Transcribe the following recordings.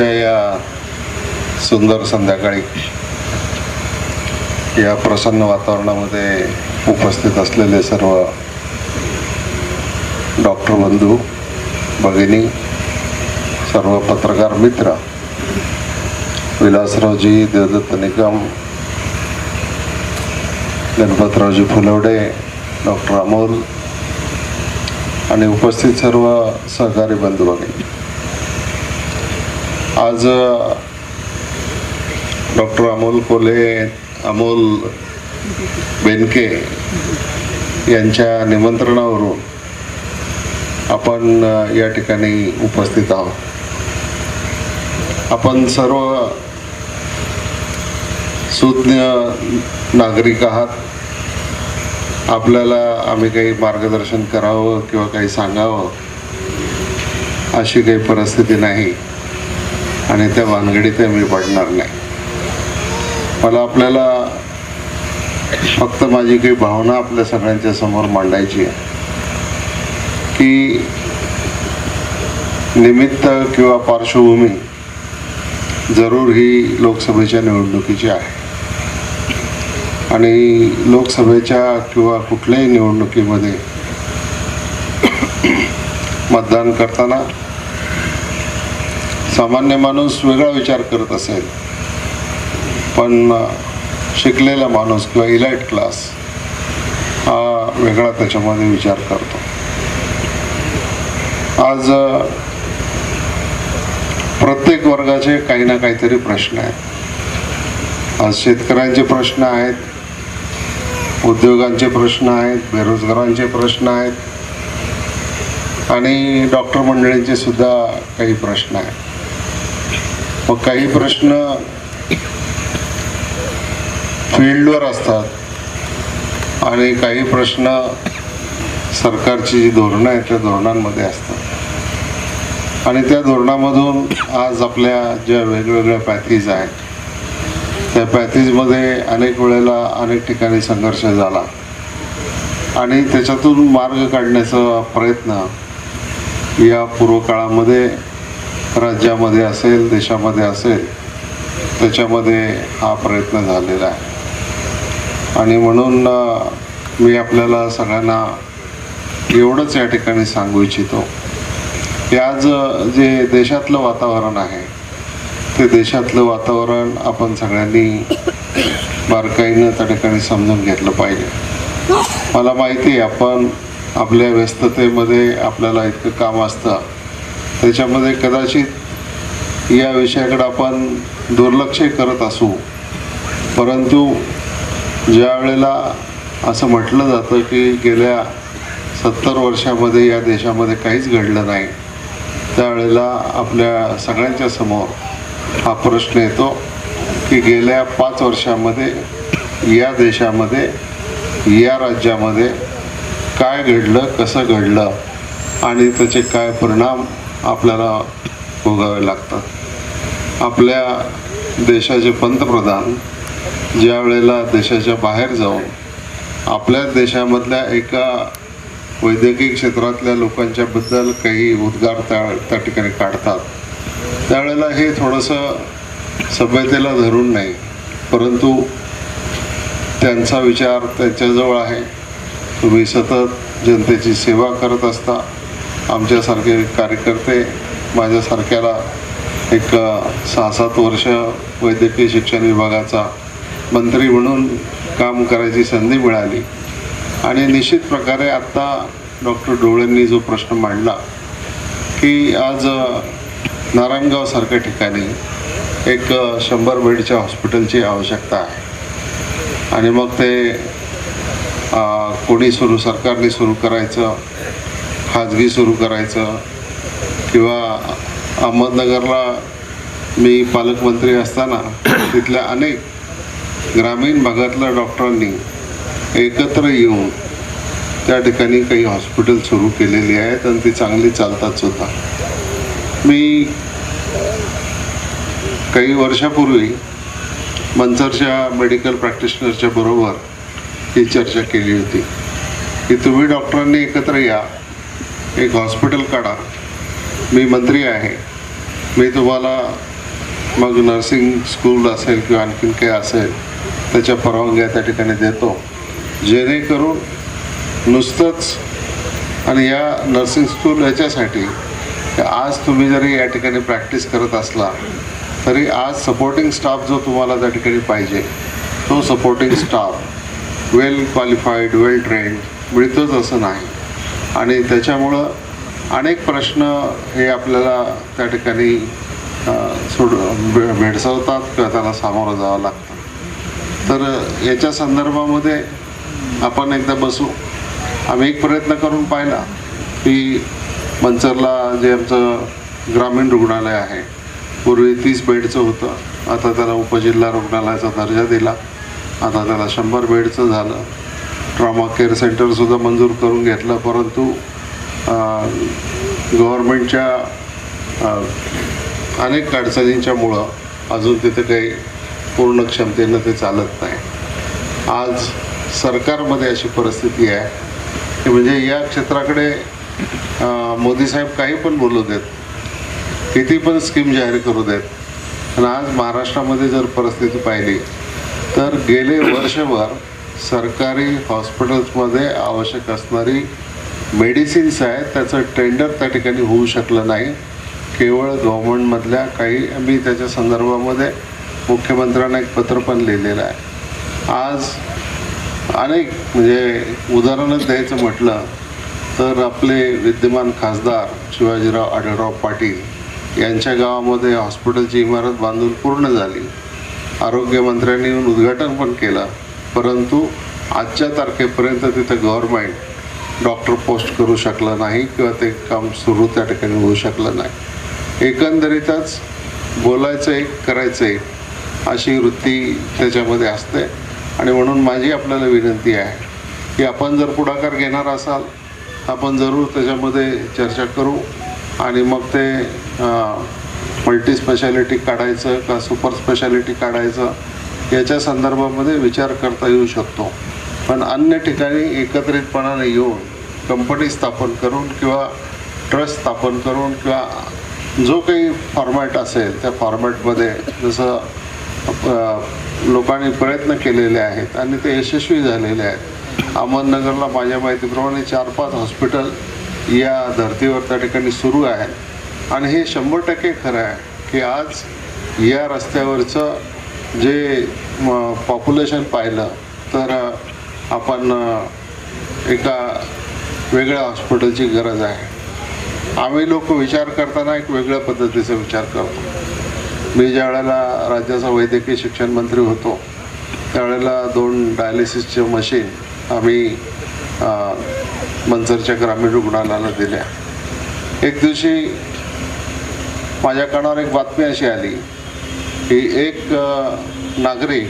आजच्या या सुंदर संध्याकाळी या प्रसन्न वातावरणामध्ये उपस्थित असलेले सर्व डॉक्टर बंधू भगिनी सर्व पत्रकार मित्र विलासरावजी देवदत्त निकम गणपतरावजी फुलवडे डॉक्टर अमोल आणि उपस्थित सर्व सहकारी बंधू भगिनी. आज डॉक्टर अमोल कोले अमोल बेनके यांच्या निमंत्रणावरून आपण या ठिकाणी उपस्थित आहोत. आपण सर्व सुज्ञ नागरिक आहात. आपल्याला आम्ही काही मार्गदर्शन करावं किंवा काही सांगावं अशी काही परिस्थिती नाही. आणि त्या भानगडीत मी पडणार नाही. मला आपल्याला फक्त माझी काही भावना आपल्या सगळ्यांच्या समोर मांडायची आहे. की निमित्त किंवा पार्श्वभूमी जरूर ही लोकसभेच्या निवडणुकीची आहे. आणि लोकसभेच्या किंवा कुठल्याही निवडणुकीमध्ये मतदान करताना सामान्य माणूस वेगळा विचार करत असेल पण शिकलेला माणूस किंवा इलाइट क्लास हा वेगळा त्याच्यामध्ये विचार करतो. आज प्रत्येक वर्गाचे काही ना काहीतरी प्रश्न आहेत. आज शेतकऱ्यांचे प्रश्न आहेत उद्योगांचे प्रश्न आहेत बेरोजगारांचे प्रश्न आहेत आणि डॉक्टर मंडळींचे सुद्धा काही प्रश्न आहेत. मग काही प्रश्न फील्डवर असतात आणि काही प्रश्न सरकारची जी धोरणं आहेत त्या धोरणांमध्ये असतात. आणि त्या धोरणामधून आज आपल्या ज्या वेगवेगळ्या पॅथीज आहेत त्या पॅथीजमध्ये अनेक वेळेला अनेक ठिकाणी संघर्ष झाला. आणि त्याच्यातून मार्ग काढण्याचा प्रयत्न या पूर्वकाळामध्ये राज्यामध्ये असेल देशामध्ये असेल त्याच्यामध्ये हा प्रयत्न झालेला आहे. आणि म्हणून मी आपल्याला सगळ्यांना एवढंच या ठिकाणी सांगू इच्छितो की आज जे देशातलं वातावरण आहे ते देशातलं वातावरण आपण सगळ्यांनी बारकाईनं त्या ठिकाणी समजून घेतलं पाहिजे. मला माहिती आहे आपण आपल्या व्यस्ततेमध्ये आपल्याला इतकं काम असतं. त्याच्यामध्ये कदाचित या विषयाकडे आपण दुर्लक्ष करत असू. परंतु ज्या वेळेला असं म्हटलं जातं की गेल्या सत्तर वर्षामध्ये या देशामध्ये काहीच घडलं नाही त्यावेळेला आपल्या सगळ्यांच्या समोर हा प्रश्न येतो की गेल्या पाच वर्षामध्ये या देशामध्ये या राज्यामध्ये काय घडलं कसं घडलं आणि त्याचे काय परिणाम आपल्याला भोगावे लागतात. आपल्या देशाचे पंतप्रधान ज्या वेळेला देशाच्या बाहेर जाऊन आपल्या देशामधल्या एका वैद्यकीय क्षेत्रातल्या लोकांच्याबद्दल काही उद्गार त्या त्या ठिकाणी काढतात. त्यावेळेला हे थोडंसं सभ्यतेला धरून नाही परंतु त्यांचा विचार त्यांच्याजवळ आहे. तुम्ही सतत जनतेची सेवा करत असता. आमच्यासारखे कार्यकर्ते माझ्यासारख्याला एक सहा सात वर्ष वैद्यकीय शिक्षण विभागाचा मंत्री म्हणून काम करायची संधी मिळाली. आणि निश्चित प्रकारे आत्ता डॉक्टर डोळेंनी जो प्रश्न मांडला की आज नारायणगावसारख्या ठिकाणी एक शंभर बेडच्या हॉस्पिटलची आवश्यकता आहे. आणि मग ते कोणी सुरू सरकारने सुरू करायचं खाजगी सुरू करायचं किंवा अहमदनगरला मी पालकमंत्री असताना तिथल्या अनेक ग्रामीण भागातल्या डॉक्टरांनी एकत्र येऊन त्या ठिकाणी काही हॉस्पिटल सुरू केलेली आहेत आणि ती चांगली चालतात सुद्धा. मी काही वर्षापूर्वी मंचरच्या मेडिकल प्रॅक्टिशनरच्या बरोबर ही चर्चा केली होती. की तुम्ही डॉक्टरांनी एकत्र या. एक हॉस्पिटल काढा. मी मंत्री आहे. मी तुम्हाला मग नर्सिंग स्कूल असेल किंवा आणखीन काही असेल त्याच्या परवानग्या त्या ठिकाणी देतो. जेणेकरून नुसतंच आणि या नर्सिंग स्कूल याच्यासाठी आज तुम्ही जरी या ठिकाणी प्रॅक्टिस करत असला तरी आज सपोर्टिंग स्टाफ जो तुम्हाला त्या ठिकाणी पाहिजे तो supporting staff well qualified well trained मिळतोच असं नाही. आणि त्याच्यामुळं अनेक प्रश्न हे आपल्याला त्या ठिकाणी सोड भे- भेडसावतात किंवा त्याला सामोरं जावं लागतं. तर याच्या संदर्भामध्ये आपण एकदा बसू. आम्ही एक प्रयत्न करून पाहिला की मंचरला जे आमचं ग्रामीण रुग्णालय आहे पूर्वी तीस बेडचं होतं. आता त्याला उपजिल्हा रुग्णालयाचा दर्जा दिला. आता त्याला शंभर बेडचं झालं. ट्रॉमा केअर सेंटरसुद्धा मंजूर करून घेतलं परंतु गव्हर्मेंटच्या अनेक अडचणींच्यामुळं अजून तिथे काही पूर्ण क्षमतेनं ते चालत नाही. आज सरकारमध्ये अशी परिस्थिती आहे की म्हणजे या क्षेत्राकडे मोदी साहेब काही पण बोलू देत किती पण स्कीम जाहीर करू देत आणि आज महाराष्ट्रामध्ये जर परिस्थिती पाहिली तर गेले वर्षभर सरकारी हॉस्पिटल्समध्ये आवश्यक असणारी मेडिसिन्स आहेत त्याचं टेंडर त्या ठिकाणी होऊ शकलं नाही. केवळ गव्हर्मेंटमधल्या काही मी त्याच्या संदर्भामध्ये मुख्यमंत्र्यांना एक पत्र पण लिहिलेलं आहे. आज अनेक म्हणजे उदाहरणच द्यायचं म्हटलं तर आपले विद्यमान खासदार शिवाजीराव आढळराव पाटील यांच्या गावामध्ये हॉस्पिटलची इमारत बांधून पूर्ण झाली. आरोग्यमंत्र्यांनी उद्घाटन पण केलं. परंतु आजच्या तारखेपर्यंत तिथं गव्हर्मेंट डॉक्टर पोस्ट करू शकलं नाही किंवा ते काम सुरू त्या ठिकाणी होऊ शकलं नाही. एकंदरीतच बोलायचं एक करायचं एक अशी वृत्ती त्याच्यामध्ये असते. आणि म्हणून माझी आपल्याला विनंती आहे की आपण जर पुढाकार घेणार असाल आपण जरूर त्याच्यामध्ये चर्चा करू आणि मग ते मल्टी स्पेशालिटी काढायचं का सुपर स्पेशालिटी काढायचं याच्या संदर्भामध्ये विचार करता येऊ शकतो. पण अन्य ठिकाणी एकत्रितपणाने येऊन कंपनी स्थापन करून किंवा ट्रस्ट स्थापन करून किंवा जो काही फॉर्मॅट असेल त्या फॉर्मॅटमध्ये जसं लोकांनी प्रयत्न केलेले आहेत आणि ते यशस्वी झालेले आहेत. अहमदनगरला माझ्या माहितीप्रमाणे चार पाच हॉस्पिटल या धर्तीवर त्या ठिकाणी सुरू आहेत. आणि हे शंभर टक्के खरं आहे की आज या रस्त्यावरचं जे पॉप्युलेशन पाहिलं तर आपण एका वेगळ्या हॉस्पिटलची गरज आहे. आम्ही लोक विचार करताना एक वेगळ्या पद्धतीचा विचार करतो. मी ज्या वेळेला राज्याचा वैद्यकीय शिक्षण मंत्री होतो त्यावेळेला दोन डायलिसिसचे मशीन आम्ही मंचरच्या ग्रामीण रुग्णालयाला दिल्या. एक दिवशी माझ्या कानावर एक बातमी अशी आली की एक नागरिक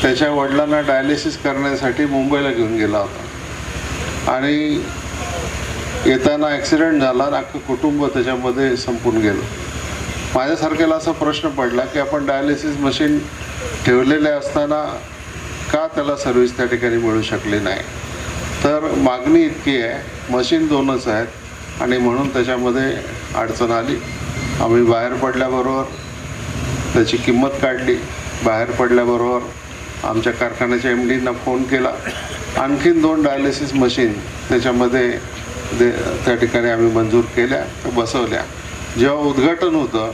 त्याच्या वडिलांना डायलिसिस करण्यासाठी मुंबईला घेऊन गेला होता. आणि येताना ॲक्सिडेंट झाला आणि अख्खं कुटुंब त्याच्यामध्ये संपून गेलं. माझ्यासारख्याला असा प्रश्न पडला की आपण डायलिसिस मशीन ठेवलेले असताना का त्याला सर्व्हिस त्या ठिकाणी मिळू शकली नाही? तर मागणी इतकी आहे मशीन दोनच आहेत आणि म्हणून त्याच्यामध्ये अडचण आली. आम्ही बाहेर पडल्याबरोबर त्याची किंमत काढली. बाहेर पडल्याबरोबर आमच्या कारखान्याच्या एम डीना फोन केला. आणखीन दोन डायलिसिस मशीन त्याच्यामध्ये दे त्या ठिकाणी आम्ही मंजूर केल्या बसवल्या. जेव्हा उद्घाटन होतं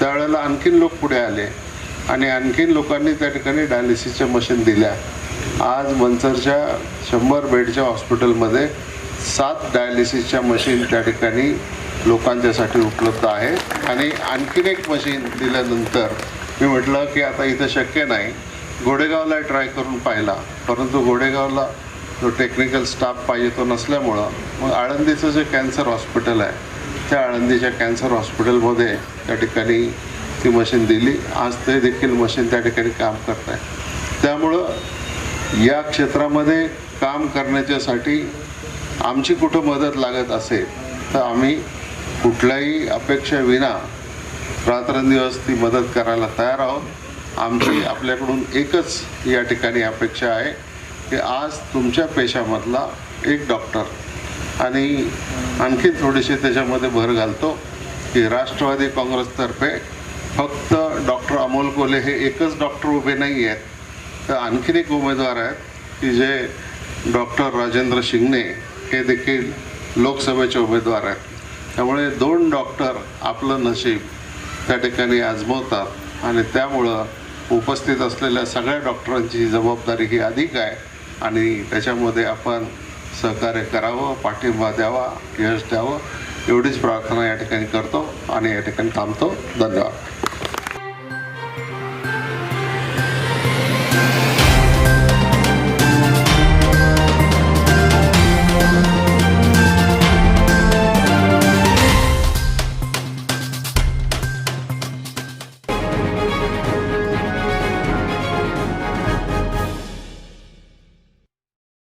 त्यावेळेला आणखीन लोक पुढे आले आणि आणखीन लोकांनी त्या ठिकाणी डायलिसिसच्या मशीन दिल्या. आज मंचरच्या शंभर बेडच्या हॉस्पिटलमध्ये सात डायलिसिसच्या मशीन त्या ठिकाणी लोकांच्यासाठी उपलब्ध आहे. आणि आणखीन एक मशीन दिल्यानंतर मी म्हटलं की आता इथं शक्य नाही. गोडेगावला ट्राय करून पाहिला. परंतु गोडेगावला जो टेक्निकल स्टाफ पाहिजे तो नसल्यामुळं मग आळंदीचं जे कॅन्सर हॉस्पिटल आहे त्या आळंदीच्या कॅन्सर हॉस्पिटलमध्ये त्या ठिकाणी ती मशीन दिली. आज ते देखील मशीन त्या ठिकाणी काम करत आहे त्यामुळं या क्षेत्रामध्ये काम करण्याच्यासाठी आमची कुठं मदत लागत असेल तर आम्ही कुठल्याही अपेक्षाविना रात्रंदिवस ती मदत करायला तयार आहोत. आमची आपल्याकडून एकच या ठिकाणी अपेक्षा आहे की आज तुमच्या पेशामधला एक डॉक्टर आणि आणखी थोडीशी त्याच्यामध्ये भर घालतो की राष्ट्रवादी काँग्रेसतर्फे फक्त डॉक्टर अमोल कोले हे एकच डॉक्टर उभे नाही आहेत. तर आणखीन एक उमेदवार आहेत की जे डॉक्टर राजेंद्र शिंगणे हे देखील लोकसभेचे उमेदवार आहेत. त्यामुळे दोन डॉक्टर आपलं नशीब त्या ठिकाणी आजमवतात आणि त्यामुळं उपस्थित असलेल्या सगळ्या डॉक्टरांची जबाबदारी ही अधिक आहे आणि त्याच्यामध्ये आपण सहकार्य करावं पाठिंबा द्यावा यश द्यावं एवढीच प्रार्थना या ठिकाणी करतो आणि या ठिकाणी थांबतो. धन्यवाद.